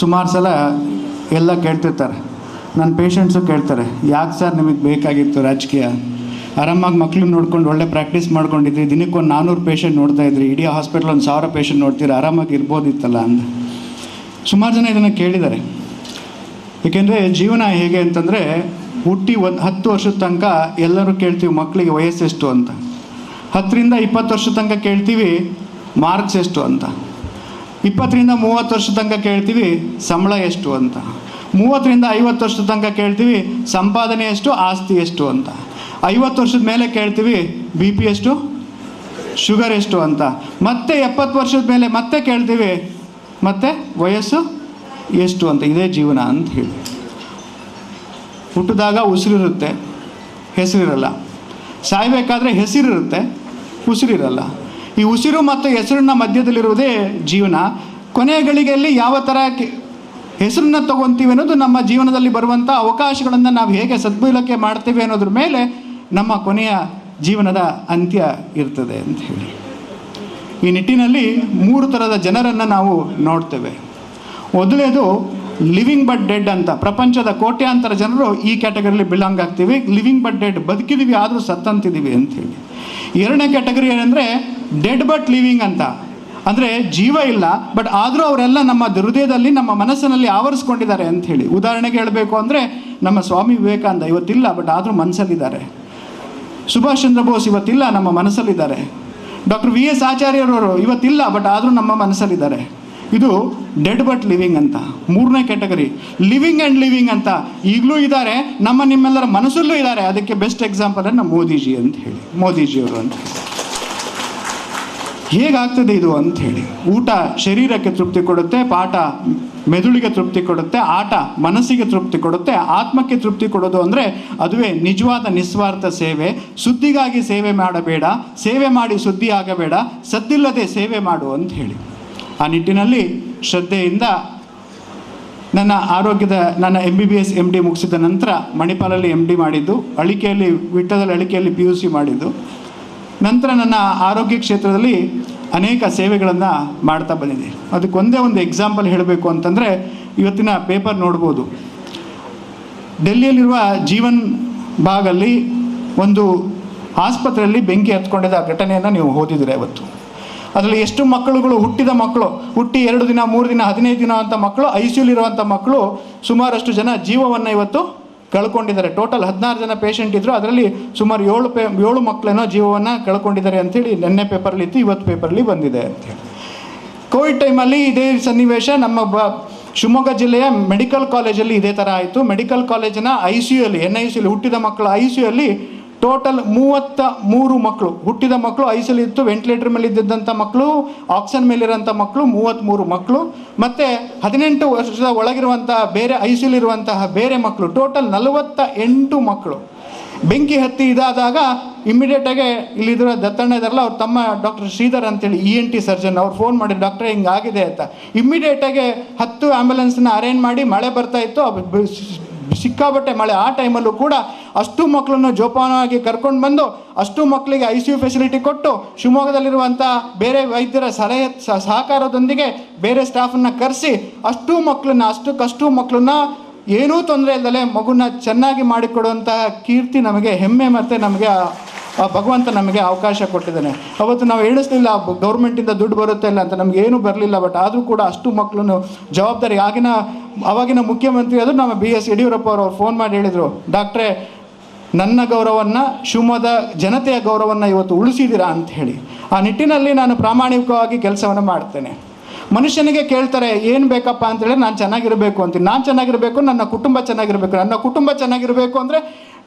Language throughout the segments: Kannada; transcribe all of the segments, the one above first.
ಸುಮಾರು ಸಲ ಎಲ್ಲ ಕೇಳ್ತಿರ್ತಾರೆ. ನನ್ನ ಪೇಷಂಟ್ಸು ಕೇಳ್ತಾರೆ, ಯಾಕೆ ಸರ್ ನಿಮಗೆ ಬೇಕಾಗಿತ್ತು ರಾಜಕೀಯ? ಆರಾಮಾಗಿ ಮಕ್ಳನ್ನ ನೋಡ್ಕೊಂಡು ಒಳ್ಳೆ ಪ್ರಾಕ್ಟೀಸ್ ಮಾಡ್ಕೊಂಡಿದ್ರಿ, ದಿನಕ್ಕೊಂದು ನಾನ್ನೂರು ಪೇಷೆಂಟ್ ನೋಡ್ತಾ ಇದ್ರಿ, ಇಡೀ ಹಾಸ್ಪಿಟ್ಲ್ ಒಂದು ಸಾವಿರ ಪೇಷಂಟ್ ನೋಡ್ತೀರಿ, ಆರಾಮಾಗಿ ಇರ್ಬೋದಿತ್ತಲ್ಲ ಅಂತ ಸುಮಾರು ಜನ ಇದನ್ನು ಕೇಳಿದ್ದಾರೆ. ಏಕೆಂದರೆ ಜೀವನ ಹೇಗೆ ಅಂತಂದರೆ, ಹುಟ್ಟಿ ಒಂದು ಹತ್ತು ವರ್ಷದ ತನಕ ಎಲ್ಲರೂ ಕೇಳ್ತೀವಿ ಮಕ್ಕಳಿಗೆ ವಯಸ್ಸೆಷ್ಟು ಅಂತ. ಹತ್ತರಿಂದ ಇಪ್ಪತ್ತು ವರ್ಷದ ತನಕ ಕೇಳ್ತೀವಿ ಮಾರ್ಕ್ಸ್ ಎಷ್ಟು ಅಂತ. ಇಪ್ಪತ್ತರಿಂದ ಮೂವತ್ತು ವರ್ಷದ ತನಕ ಕೇಳ್ತೀವಿ ಸಂಬಳ ಎಷ್ಟು ಅಂತ. ಮೂವತ್ತರಿಂದ ಐವತ್ತು ವರ್ಷದ ತನಕ ಕೇಳ್ತೀವಿ ಸಂಪಾದನೆ ಎಷ್ಟು, ಆಸ್ತಿ ಎಷ್ಟು ಅಂತ. ಐವತ್ತು ವರ್ಷದ ಮೇಲೆ ಕೇಳ್ತೀವಿ ಬಿ ಪಿ ಎಷ್ಟು, ಶುಗರ್ ಎಷ್ಟು ಅಂತ. ಮತ್ತೆ ಎಪ್ಪತ್ತು ವರ್ಷದ ಮೇಲೆ ಮತ್ತೆ ಕೇಳ್ತೀವಿ ಮತ್ತೆ ವಯಸ್ಸು ಎಷ್ಟು ಅಂತ, ಇದೇ ಜೀವನ ಅಂತ ಹೇಳಿ. ಹುಟ್ಟಿದಾಗ ಉಸಿರಿರುತ್ತೆ, ಹೆಸರಿರಲ್ಲ. ಸಾಯಬೇಕಾದ್ರೆ ಹೆಸರಿರುತ್ತೆ, ಉಸಿರಿರಲ್ಲ. ಈ ಉಸಿರು ಮತ್ತು ಹೆಸರಿನ ಮಧ್ಯದಲ್ಲಿರುವುದೇ ಜೀವನ. ಕೊನೆಯ ಗಳಿಗೆಯಲ್ಲಿ ಯಾವ ಥರ ಹೆಸರನ್ನ ತಗೊಂತೀವಿ ಅನ್ನೋದು ನಮ್ಮ ಜೀವನದಲ್ಲಿ ಬರುವಂಥ ಅವಕಾಶಗಳನ್ನು ನಾವು ಹೇಗೆ ಸದ್ಬಳಕೆ ಮಾಡ್ತೇವೆ ಅನ್ನೋದ್ರ ಮೇಲೆ ನಮ್ಮ ಕೊನೆಯ ಜೀವನದ ಅಂತ್ಯ ಇರ್ತದೆ ಅಂತ ಹೇಳಿ. ಈ ನಿಟ್ಟಿನಲ್ಲಿ ಮೂರು ಥರದ ಜನರನ್ನು ನಾವು ನೋಡ್ತೇವೆ. ಮೊದಲೇದು ಲಿವಿಂಗ್ ಬಟ್ ಡೆಡ್ ಅಂತ ಪ್ರಪಂಚದ ಕೋಟ್ಯಾಂತರ ಜನರು ಈ ಕ್ಯಾಟಗರಿಲಿ ಬಿಲಾಂಗ್ ಆಗ್ತೀವಿ. ಲಿವಿಂಗ್ ಬಟ್ ಡೆಡ್ ಬದುಕಿದೀವಿ, ಆದರೂ ಸತ್ತಂತಿದ್ದೀವಿ ಹೇಳಿ. ಎರಡನೇ ಕ್ಯಾಟಗರಿ ಏನಂದರೆ ಡೆಡ್ ಬಟ್ ಲಿವಿಂಗ್ ಅಂತ. ಅಂದರೆ ಜೀವ ಇಲ್ಲ ಬಟ್ ಆದರೂ ಅವರೆಲ್ಲ ನಮ್ಮ ಹೃದಯದಲ್ಲಿ ನಮ್ಮ ಮನಸ್ಸಿನಲ್ಲಿ ಆವರಿಸ್ಕೊಂಡಿದ್ದಾರೆ ಅಂತ ಹೇಳಿ. ಉದಾಹರಣೆಗೆ ಹೇಳಬೇಕು ಅಂದರೆ, ನಮ್ಮ ಸ್ವಾಮಿ ವಿವೇಕಾನಂದ ಇವತ್ತಿಲ್ಲ ಬಟ್ ಆದರೂ ಮನಸ್ಸಲ್ಲಿದ್ದಾರೆ. ಸುಭಾಷ್ ಚಂದ್ರ ಬೋಸ್ ಇವತ್ತಿಲ್ಲ, ನಮ್ಮ ಮನಸ್ಸಲ್ಲಿದ್ದಾರೆ. ಡಾಕ್ಟರ್ ವಿ ಎಸ್ ಆಚಾರ್ಯರವರು ಇವತ್ತಿಲ್ಲ ಬಟ್ ಆದರೂ ನಮ್ಮ ಮನಸ್ಸಲ್ಲಿದ್ದಾರೆ. ಇದು ಡೆಡ್ ಬಟ್ ಲಿವಿಂಗ್ ಅಂತ. ಮೂರನೇ ಕ್ಯಾಟಗರಿ ಲಿವಿಂಗ್ ಆ್ಯಂಡ್ ಲಿವಿಂಗ್ ಅಂತ. ಈಗಲೂ ಇದ್ದಾರೆ, ನಮ್ಮ ನಿಮ್ಮೆಲ್ಲರ ಮನಸ್ಸಲ್ಲೂ ಇದ್ದಾರೆ. ಅದಕ್ಕೆ ಬೆಸ್ಟ್ ಎಕ್ಸಾಂಪಲ್ ನಮ್ಮ ಮೋದಿಜಿ ಅಂತ ಹೇಳಿ. ಮೋದಿಜಿಯವರು ಅಂತ. ಹೇಗಾಗ್ತದೆ ಇದು ಅಂತ ಹೇಳಿ ಊಟ ಶರೀರಕ್ಕೆ ತೃಪ್ತಿ ಕೊಡುತ್ತೆ, ಪಾಠ ಮೆದುಳಿಗೆ ತೃಪ್ತಿ ಕೊಡುತ್ತೆ, ಆಟ ಮನಸ್ಸಿಗೆ ತೃಪ್ತಿ ಕೊಡುತ್ತೆ, ಆತ್ಮಕ್ಕೆ ತೃಪ್ತಿ ಕೊಡೋದು ಅಂದರೆ ಅದುವೇ ನಿಜವಾದ ನಿಸ್ವಾರ್ಥ ಸೇವೆ. ಸುದ್ದಿಗಾಗಿ ಸೇವೆ ಮಾಡಬೇಡ, ಸೇವೆ ಮಾಡಿ ಸುದ್ದಿ ಆಗಬೇಡ, ಸದ್ದಿಲ್ಲದೆ ಸೇವೆ ಮಾಡು ಅಂತ ಹೇಳಿ ಆ ನಿಟ್ಟಿನಲ್ಲಿ ಶ್ರದ್ಧೆಯಿಂದ ನನ್ನ ಆರೋಗ್ಯದ, ನನ್ನ M B B S M D ಮುಗಿಸಿದ ನಂತರ ಮಣಿಪಾಲಲ್ಲಿ ಎಂ ಡಿ ಮಾಡಿದ್ದು, ಅಳಿಕೆಯಲ್ಲಿ ವಿಟ್ಟದಲ್ಲಿ ಅಳಿಕೆಯಲ್ಲಿ ಪಿ ಯು ಸಿ ಮಾಡಿದ್ದು. ನಂತರ ನನ್ನ ಆರೋಗ್ಯ ಕ್ಷೇತ್ರದಲ್ಲಿ ಅನೇಕ ಸೇವೆಗಳನ್ನು ಮಾಡ್ತಾ ಬಂದಿದೆ. ಅದಕ್ಕೆ ಒಂದೇ ಎಕ್ಸಾಂಪಲ್ ಹೇಳಬೇಕು ಅಂತಂದರೆ ಇವತ್ತಿನ ಪೇಪರ್ ನೋಡ್ಬೋದು. ಡೆಲ್ಲಿಯಲ್ಲಿರುವ ಜೀವನ್ ಭಾಗಲ್ಲಿ ಒಂದು ಆಸ್ಪತ್ರೆಯಲ್ಲಿ ಬೆಂಕಿ ಹತ್ಕೊಂಡಿದ್ದ ಘಟನೆಯನ್ನು ನೀವು ಓದಿದಿರ ಇವತ್ತು ಅದರಲ್ಲಿ ಎಷ್ಟು ಮಕ್ಕಳುಗಳು, ಹುಟ್ಟಿದ ಮಕ್ಕಳು, ಹುಟ್ಟಿ ಎರಡು ದಿನ, ಮೂರು ದಿನ, ಹದಿನೈದು ದಿನ ಅಂತ ಮಕ್ಕಳು, ಐ ಸಿ ಮಕ್ಕಳು ಸುಮಾರಷ್ಟು ಜನ ಜೀವವನ್ನು ಇವತ್ತು ಕಳ್ಕೊಂಡಿದ್ದಾರೆ. ಟೋಟಲ್ ಹದಿನಾರು ಜನ ಪೇಷಂಟ್ ಇದ್ದರು ಅದರಲ್ಲಿ ಸುಮಾರು ಏಳು ಪೇ, ಏಳು ಮಕ್ಕಳೇನೋ ಜೀವವನ್ನು ಕಳ್ಕೊಂಡಿದ್ದಾರೆ ಅಂಥೇಳಿ ನಿನ್ನೆ ಪೇಪರಲ್ಲಿ ಇತ್ತು, ಇವತ್ತು ಪೇಪರಲ್ಲಿ ಬಂದಿದೆ ಅಂತೇಳಿ ಕೋವಿಡ್ ಟೈಮಲ್ಲಿ ಇದೇ ಸನ್ನಿವೇಶ ನಮ್ಮ ಬ, ಶಿವಮೊಗ್ಗ ಜಿಲ್ಲೆಯ ಮೆಡಿಕಲ್ ಕಾಲೇಜಲ್ಲಿ ಇದೇ ಥರ ಆಯಿತು. ಮೆಡಿಕಲ್ ಕಾಲೇಜಿನ ಐ ಸಿ ಯುಲ್ಲಿ ಎನ್ ಐ ಸಿ ಯಲ್ಲಿ ಹುಟ್ಟಿದ ಮಕ್ಕಳು ಐ ಸಿ ಯುಲಿ ಟೋಟಲ್ ಮೂವತ್ತ ಮೂರು ಮಕ್ಕಳು. ಹುಟ್ಟಿದ ಮಕ್ಕಳು ಐ ಸಿ ಇತ್ತು ವೆಂಟಿಲೇಟರ್ ಮೇಲೆ ಇದ್ದಂಥ ಮಕ್ಕಳು ಆಕ್ಸಿಜನ್ ಮೇಲಿರೋಂಥ ಮಕ್ಕಳು ಮೂವತ್ತ್ಮೂರು ಮಕ್ಕಳು. ಮತ್ತು ಹದಿನೆಂಟು ವರ್ಷದ ಒಳಗಿರುವಂತಹ ಬೇರೆ ಐ ಸಿ ಇರುವಂತಹ ಬೇರೆ ಮಕ್ಕಳು. ಟೋಟಲ್ ನಲವತ್ತ ಎಂಟು ಮಕ್ಕಳು. ಬೆಂಕಿ ಹತ್ತಿ ಇದಾದಾಗ ಇಮ್ಮಿಡಿಯೇಟಾಗಿ ಇಲ್ಲಿದ್ರ ದತ್ತಣ್ಣ ಇದಾರಲ್ಲ, ಅವ್ರು ತಮ್ಮ ಡಾಕ್ಟರ್ ಶ್ರೀಧರ್ ಅಂತೇಳಿ ಇ ಎನ್ ಟಿ ಸರ್ಜನ್ ಅವ್ರು ಫೋನ್ ಮಾಡಿ ಡಾಕ್ಟ್ರೆ ಹಿಂಗಾಗಿದೆ ಅಂತ. ಇಮ್ಮಿಡಿಯೇಟಾಗಿ ಹತ್ತು ಆ್ಯಂಬುಲೆನ್ಸ್ನ ಅರೇಂಜ್ ಮಾಡಿ ಮಳೆ ಬರ್ತಾ ಇತ್ತು. ಸಿಕ್ಕಾಬಟ್ಟೆ ಮಳೆ ಆ ಟೈಮಲ್ಲೂ ಕೂಡ ಅಷ್ಟು ಮಕ್ಕಳನ್ನು ಜೋಪಾನವಾಗಿ ಕರ್ಕೊಂಡು ಬಂದು ಅಷ್ಟು ಮಕ್ಕಳಿಗೆ ಐ ಸಿ ಯು ಫೆಸಿಲಿಟಿ ಕೊಟ್ಟು ಶಿವಮೊಗ್ಗದಲ್ಲಿರುವಂಥ ಬೇರೆ ವೈದ್ಯರ ಸಲಹೆ ಸಹಕಾರದೊಂದಿಗೆ ಬೇರೆ ಸ್ಟಾಫನ್ನು ಕರೆಸಿ ಅಷ್ಟು ಮಕ್ಕಳನ್ನ ಅಷ್ಟಕ್ಕಷ್ಟು ಮಕ್ಕಳನ್ನ ಏನೂ ತೊಂದರೆ ಇಲ್ಲದೆ ಮಗುನ ಚೆನ್ನಾಗಿ ಮಾಡಿಕೊಡುವಂತಹ ಕೀರ್ತಿ ನಮಗೆ, ಹೆಮ್ಮೆ ಮತ್ತು ನಮಗೆ, ಆ- ಭಗವಂತ ನಮಗೆ ಅವಕಾಶ ಕೊಟ್ಟಿದ್ದಾನೆ. ಅವತ್ತು ನಾವು ಎಣಿಸ್ಲಿಲ್ಲ ಗೌರ್ಮೆಂಟಿಂದ ದುಡ್ಡು ಬರುತ್ತೆ ಇಲ್ಲ ಅಂತ ನಮಗೇನು ಬರಲಿಲ್ಲ ಬಟ್ ಆದರೂ ಕೂಡ ಅಷ್ಟು ಮಕ್ಕಳನ್ನು ಜವಾಬ್ದಾರಿ ಆಗಿನ ಅವಾಗಿನ ಮುಖ್ಯಮಂತ್ರಿ ಅದು ನಮ್ಮ ಬಿ ಎಸ್ ಯಡಿಯೂರಪ್ಪ ಅವರು ಫೋನ್ ಮಾಡಿ ಹೇಳಿದರು, ಡಾಕ್ಟ್ರೇ, ನನ್ನ ಗೌರವವನ್ನು ಶಿವಮೊಗ್ಗದ ಜನತೆಯ ಗೌರವವನ್ನು ಇವತ್ತು ಉಳಿಸಿದ್ದೀರಾ ಅಂತ ಹೇಳಿ. ಆ ನಿಟ್ಟಿನಲ್ಲಿ ನಾನು ಪ್ರಾಮಾಣಿಕವಾಗಿ ಕೆಲಸವನ್ನು ಮಾಡ್ತೇನೆ. ಮನುಷ್ಯನಿಗೆ ಕೇಳ್ತಾರೆ, ಏನು ಬೇಕಪ್ಪ? ಅಂತೇಳಿ ನಾನು ಚೆನ್ನಾಗಿರಬೇಕು ಅಂತೀನಿ ನಾನು ಚೆನ್ನಾಗಿರಬೇಕು, ನನ್ನ ಕುಟುಂಬ ಚೆನ್ನಾಗಿರಬೇಕು. ನನ್ನ ಕುಟುಂಬ ಚೆನ್ನಾಗಿರಬೇಕು ಅಂದರೆ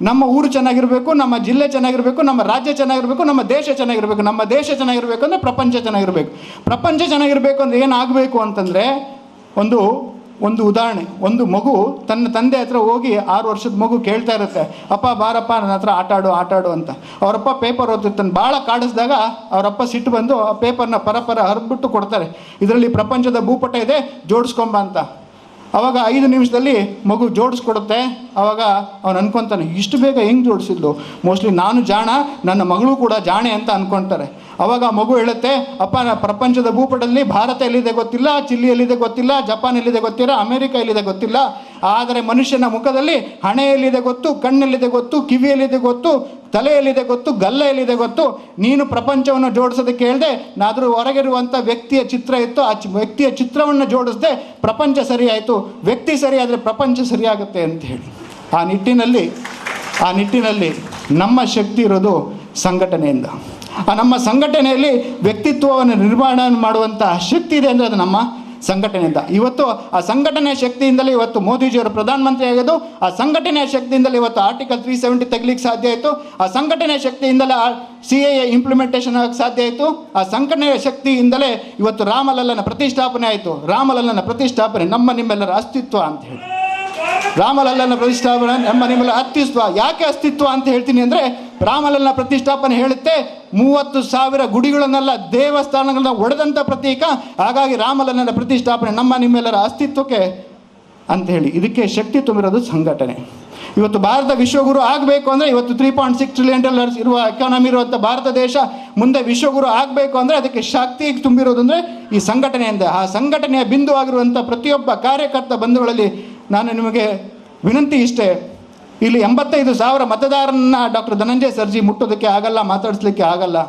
ನಮ್ಮ ಊರು ಚೆನ್ನಾಗಿರಬೇಕು, ನಮ್ಮ ಜಿಲ್ಲೆ ಚೆನ್ನಾಗಿರಬೇಕು, ನಮ್ಮ ರಾಜ್ಯ ಚೆನ್ನಾಗಿರಬೇಕು, ನಮ್ಮ ದೇಶ ಚೆನ್ನಾಗಿರಬೇಕು. ನಮ್ಮ ದೇಶ ಚೆನ್ನಾಗಿರಬೇಕು ಅಂದರೆ ಪ್ರಪಂಚ ಚೆನ್ನಾಗಿರಬೇಕು. ಪ್ರಪಂಚ ಚೆನ್ನಾಗಿರಬೇಕು ಅಂದರೆ ಏನಾಗಬೇಕು ಅಂತಂದರೆ ಒಂದು ಒಂದು ಉದಾಹರಣೆ, ಒಂದು ಮಗು ತನ್ನ ತಂದೆ ಹತ್ರ ಹೋಗಿ ಆರು ವರ್ಷದ ಮಗು ಕೇಳ್ತಾ ಇರುತ್ತೆ, ಅಪ್ಪ, ಬಾರಪ್ಪ, ನನ್ನ ಹತ್ರ ಆಟ ಆಡು ಅಂತ. ಅವರಪ್ಪ ಪೇಪರ್ ಓದಿರ್ತಾನೆ ಭಾಳ ಕಾಡಿಸಿದಾಗ ಅವರಪ್ಪ ಸಿಟ್ಟು ಬಂದು ಆ ಪೇಪರ್ನ ಪರಪರ ಹರಿದ್ಬಿಟ್ಟು ಕೊಡ್ತಾರೆ. ಇದರಲ್ಲಿ ಪ್ರಪಂಚದ ಭೂಪಟ ಇದೆ, ಜೋಡಿಸ್ಕೊಂಬ ಅಂತ. ಅವಾಗ ಐದು ನಿಮಿಷದಲ್ಲಿ ಮಗು ಜೋಡಿಸ್ಕೊಡುತ್ತೆ. ಆವಾಗ ಅವನು ಅನ್ಕೊತಾನೆ, ಇಷ್ಟು ಬೇಗ ಹೆಂಗೆ ಜೋಡಿಸಿದ್ಲು? ಮೋಸ್ಟ್ಲಿ ನಾನು ಜಾಣ, ನನ್ನ ಮಗಳು ಕೂಡ ಜಾಣೆ ಅಂತ ಅನ್ಕೊತಾರೆ. ಅವಾಗ ಆ ಮಗು ಹೇಳುತ್ತೆ, ಅಪ್ಪ, ಪ್ರಪಂಚದ ಭೂಪಟದಲ್ಲಿ ಭಾರತ ಎಲ್ಲಿದೆ ಗೊತ್ತಿಲ್ಲ, ಚಿಲ್ಲಿ ಎಲ್ಲಿದೆ ಗೊತ್ತಿಲ್ಲ, ಜಪಾನ್ ಎಲ್ಲಿದೆ ಗೊತ್ತಿಲ್ಲ, ಅಮೆರಿಕ ಎಲ್ಲಿದೆ ಗೊತ್ತಿಲ್ಲ ಆದರೆ ಮನುಷ್ಯನ ಮುಖದಲ್ಲಿ ಹಣೆಯಲ್ಲಿದೆ ಗೊತ್ತು, ಕಣ್ಣಲ್ಲಿದೆ ಗೊತ್ತು, ಕಿವಿಯಲ್ಲಿದೆ ಗೊತ್ತು, ತಲೆಯಲ್ಲಿದೆ ಗೊತ್ತು, ಗಲ್ಲೆಯಲ್ಲಿದೆ ಗೊತ್ತು. ನೀನು ಪ್ರಪಂಚವನ್ನು ಜೋಡಿಸೋದಕ್ಕೆ ಹೇಳಿದೆ, ನಾದರೂ ಹೊರಗಿರುವಂಥ ವ್ಯಕ್ತಿಯ ಚಿತ್ರ ಇತ್ತು, ಆ ವ್ಯಕ್ತಿಯ ಚಿತ್ರವನ್ನು ಜೋಡಿಸದೆ ಪ್ರಪಂಚ ಸರಿಯಾಯಿತು. ವ್ಯಕ್ತಿ ಸರಿಯಾದರೆ ಪ್ರಪಂಚ ಸರಿಯಾಗುತ್ತೆ ಅಂತ ಹೇಳಿ. ಆ ನಿಟ್ಟಿನಲ್ಲಿ ಆ ನಿಟ್ಟಿನಲ್ಲಿ ನಮ್ಮ ಶಕ್ತಿ ಇರೋದು ಸಂಘಟನೆಯಿಂದ. ಆ ನಮ್ಮ ಸಂಘಟನೆಯಲ್ಲಿ ವ್ಯಕ್ತಿತ್ವವನ್ನು ನಿರ್ಮಾಣ ಮಾಡುವಂಥ ಶಕ್ತಿ ಇದೆ ಅಂದರೆ ಅದು ನಮ್ಮ ಸಂಘಟನೆಯಿಂದ. ಇವತ್ತು ಆ ಸಂಘಟನೆಯ ಶಕ್ತಿಯಿಂದಲೇ ಇವತ್ತು ಮೋದಿಜಿಯವರು ಪ್ರಧಾನಮಂತ್ರಿ ಆಗೋದು ಆ ಸಂಘಟನೆಯ ಶಕ್ತಿಯಿಂದಲೇ ಇವತ್ತು ಆರ್ಟಿಕಲ್ ತ್ರೀ ಸೆವೆಂಟಿ ತೆಗಲಿಕ್ಕೆ ಸಾಧ್ಯ ಆಯಿತು. ಆ ಸಂಘಟನೆಯ ಶಕ್ತಿಯಿಂದಲೇ ಸಿ ಎ ಇಂಪ್ಲಿಮೆಂಟೇಷನ್ ಆಗಕ್ಕೆ ಸಾಧ್ಯ ಆಯಿತು. ಆ ಸಂಘಟನೆಯ ಶಕ್ತಿಯಿಂದಲೇ ಇವತ್ತು ರಾಮಲಲ್ಲನ ಪ್ರತಿಷ್ಠಾಪನೆ ಆಯಿತು. ರಾಮಲಲ್ಲನ ಪ್ರತಿಷ್ಠಾಪನೆ ನಮ್ಮ ನಿಮ್ಮೆಲ್ಲರ ಅಸ್ತಿತ್ವ ಅಂತ ಹೇಳಿ. ರಾಮಲಲ್ಲನ ಪ್ರತಿಷ್ಠಾಪನೆ ನಮ್ಮ ನಿಮ್ಮೆಲ್ಲರ ಅಸ್ತಿತ್ವ. ಯಾಕೆ ಅಸ್ತಿತ್ವ ಅಂತ ಹೇಳ್ತೀನಿ ಅಂದರೆ ರಾಮಲಲ್ಲನ ಪ್ರತಿಷ್ಠಾಪನೆ ಹೇಳುತ್ತೆ. ಮೂವತ್ತು ಸಾವಿರ ಗುಡಿಗಳನ್ನೆಲ್ಲ ದೇವಸ್ಥಾನಗಳನ್ನ ಒಡೆದಂಥ ಪ್ರತೀಕ. ಹಾಗಾಗಿ ರಾಮಲಲ್ಲನ ಪ್ರತಿಷ್ಠಾಪನೆ ನಮ್ಮ ನಿಮ್ಮೆಲ್ಲರ ಅಸ್ತಿತ್ವಕ್ಕೆ ಅಂತ ಹೇಳಿ ಇದಕ್ಕೆ ಶಕ್ತಿ ತುಂಬಿರೋದು ಸಂಘಟನೆ. ಇವತ್ತು ಭಾರತ ವಿಶ್ವಗುರು ಆಗಬೇಕು ಅಂದರೆ ಇವತ್ತು three point six trillion dollars ಇರುವ ಎಕಾನಮಿ ಇರುವಂಥ ಭಾರತ ದೇಶ ಮುಂದೆ ವಿಶ್ವಗುರು ಆಗಬೇಕು ಅಂದರೆ ಅದಕ್ಕೆ ಶಕ್ತಿ ತುಂಬಿರೋದು ಅಂದರೆ ಈ ಸಂಘಟನೆಯಿಂದ ಆ ಸಂಘಟನೆಯ ಬಿಂದು ಆಗಿರುವಂಥ ಪ್ರತಿಯೊಬ್ಬ ಕಾರ್ಯಕರ್ತ ಬಂಧುಗಳಲ್ಲಿ ನಾನು ನಿಮಗೆ ವಿನಂತಿ ಇಷ್ಟೇ. ಇಲ್ಲಿ ಎಂಬತ್ತೈದು ಸಾವಿರ ಮತದಾರರನ್ನ ಡಾಕ್ಟರ್ ಧನಂಜಯ ಸರ್ಜಿ ಮುಟ್ಟೋದಕ್ಕೆ ಆಗಲ್ಲ, ಮಾತಾಡಿಸ್ಲಿಕ್ಕೆ ಆಗಲ್ಲ.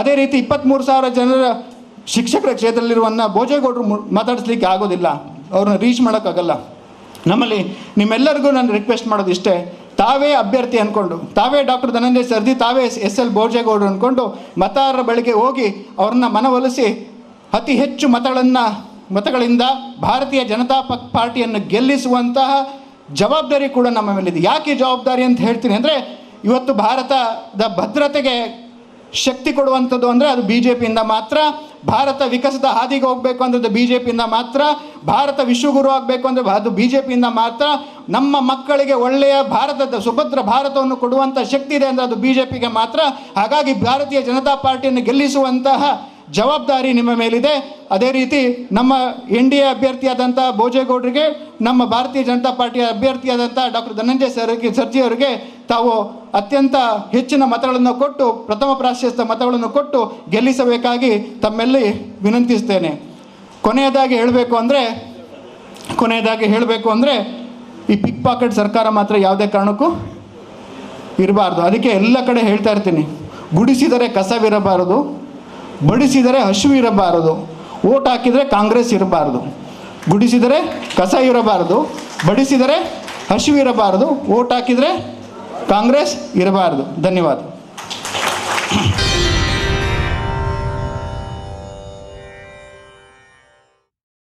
ಅದೇ ರೀತಿ ಇಪ್ಪತ್ತ್ಮೂರು ಸಾವಿರ ಜನರ ಶಿಕ್ಷಕರ ಕ್ಷೇತ್ರದಲ್ಲಿರುವನ್ನ ಭೋಜೇಗೌಡರು ಮಾತಾಡಿಸ್ಲಿಕ್ಕೆ ಆಗೋದಿಲ್ಲ. ಅವ್ರನ್ನ ರೀಚ್ ಮಾಡೋಕ್ಕಾಗಲ್ಲ. ನಮ್ಮಲ್ಲಿ ನಿಮ್ಮೆಲ್ಲರಿಗೂ ನಾನು ರಿಕ್ವೆಸ್ಟ್ ಮಾಡೋದು ಇಷ್ಟೇ. ತಾವೇ ಅಭ್ಯರ್ಥಿ ಅಂದ್ಕೊಂಡು ತಾವೇ ಡಾಕ್ಟರ್ ಧನಂಜಯ ಸರ್ಜಿ, ತಾವೇ ಎಸ್ ಎಲ್ ಭೋಜೇಗೌಡರು ಅಂದ್ಕೊಂಡು ಮತದಾರರ ಬಳಿಗೆ ಹೋಗಿ ಅವ್ರನ್ನ ಮನವೊಲಿಸಿ ಅತಿ ಹೆಚ್ಚು ಮತಗಳನ್ನು, ಮತಗಳಿಂದ ಭಾರತೀಯ ಜನತಾ ಪಕ್, ಪಾರ್ಟಿಯನ್ನು ಗೆಲ್ಲಿಸುವಂತಹ ಜವಾಬ್ದಾರಿ ಕೂಡ ನಮ್ಮ ಮೇಲಿದೆ. ಯಾಕೆ ಜವಾಬ್ದಾರಿ ಅಂತ ಹೇಳ್ತೀನಿ ಅಂದರೆ, ಇವತ್ತು ಭಾರತದ ಭದ್ರತೆಗೆ ಶಕ್ತಿ ಕೊಡುವಂಥದ್ದು ಅಂದರೆ ಅದು ಬಿ ಜೆ ಪಿಯಿಂದ ಮಾತ್ರ, ಭಾರತ ವಿಕಸಿತ ಹಾದಿಗೆ ಹೋಗಬೇಕು ಅಂದರೆ ಅದು ಬಿ ಜೆ ಪಿಯಿಂದ ಮಾತ್ರ, ಭಾರತ ವಿಶ್ವಗುರು ಆಗಬೇಕು ಅಂದರೆ ಅದು ಬಿ ಜೆ ಪಿಯಿಂದ ಮಾತ್ರ, ನಮ್ಮ ಮಕ್ಕಳಿಗೆ ಒಳ್ಳೆಯ ಭಾರತದ ಸುಭದ್ರ ಭಾರತವನ್ನು ಕೊಡುವಂಥ ಶಕ್ತಿ ಇದೆ ಅಂದರೆ ಅದು ಬಿ ಜೆ ಪಿಗೆ ಮಾತ್ರ. ಹಾಗಾಗಿ ಭಾರತೀಯ ಜನತಾ ಪಾರ್ಟಿಯನ್ನು ಗೆಲ್ಲಿಸುವಂತಹ ಜವಾಬ್ದಾರಿ ನಿಮ್ಮ ಮೇಲಿದೆ. ಅದೇ ರೀತಿ ನಮ್ಮ ಎನ್ ಡಿ ಎ ಅಭ್ಯರ್ಥಿಯಾದಂಥ ಭೋಜೇಗೌಡರಿಗೆ, ನಮ್ಮ ಭಾರತೀಯ ಜನತಾ ಪಾರ್ಟಿಯ ಅಭ್ಯರ್ಥಿಯಾದಂಥ ಡಾಕ್ಟರ್ ಧನಂಜಯ ಸರ್ಗೆ ಸರ್ಜಿ ಅವರಿಗೆ ತಾವು ಅತ್ಯಂತ ಹೆಚ್ಚಿನ ಮತಗಳನ್ನು ಕೊಟ್ಟು, ಪ್ರಥಮ ಪ್ರಾಶಸ್ತ್ಯ ಮತಗಳನ್ನು ಕೊಟ್ಟು ಗೆಲ್ಲಿಸಬೇಕಾಗಿ ತಮ್ಮಲ್ಲಿ ವಿನಂತಿಸ್ತೇನೆ. ಕೊನೆಯದಾಗಿ ಹೇಳಬೇಕು ಅಂದರೆ, ಕೊನೆಯದಾಗಿ ಹೇಳಬೇಕು ಅಂದರೆ, ಈ ಪಿಕ್ ಪಾಕೆಟ್ ಸರ್ಕಾರ ಮಾತ್ರ ಯಾವುದೇ ಕಾರಣಕ್ಕೂ ಇರಬಾರ್ದು. ಅದಕ್ಕೆ ಎಲ್ಲ ಕಡೆ ಹೇಳ್ತಾ ಇರ್ತೀನಿ. ಗುಡಿಸಿದರೆ ಕಸವಿರಬಾರದು. ಬಡಿಸಿದರೆ ಹಸಿವು ಇರಬಾರದು. ಓಟ್ ಹಾಕಿದರೆ ಕಾಂಗ್ರೆಸ್ ಇರಬಾರದು. ಗುಡಿಸಿದರೆ ಕಸ ಇರಬಾರದು. ಬಡಿಸಿದರೆ ಹಸಿವು ಇರಬಾರದು. ಓಟ್ ಹಾಕಿದರೆ ಕಾಂಗ್ರೆಸ್ ಇರಬಾರದು. ಧನ್ಯವಾದ.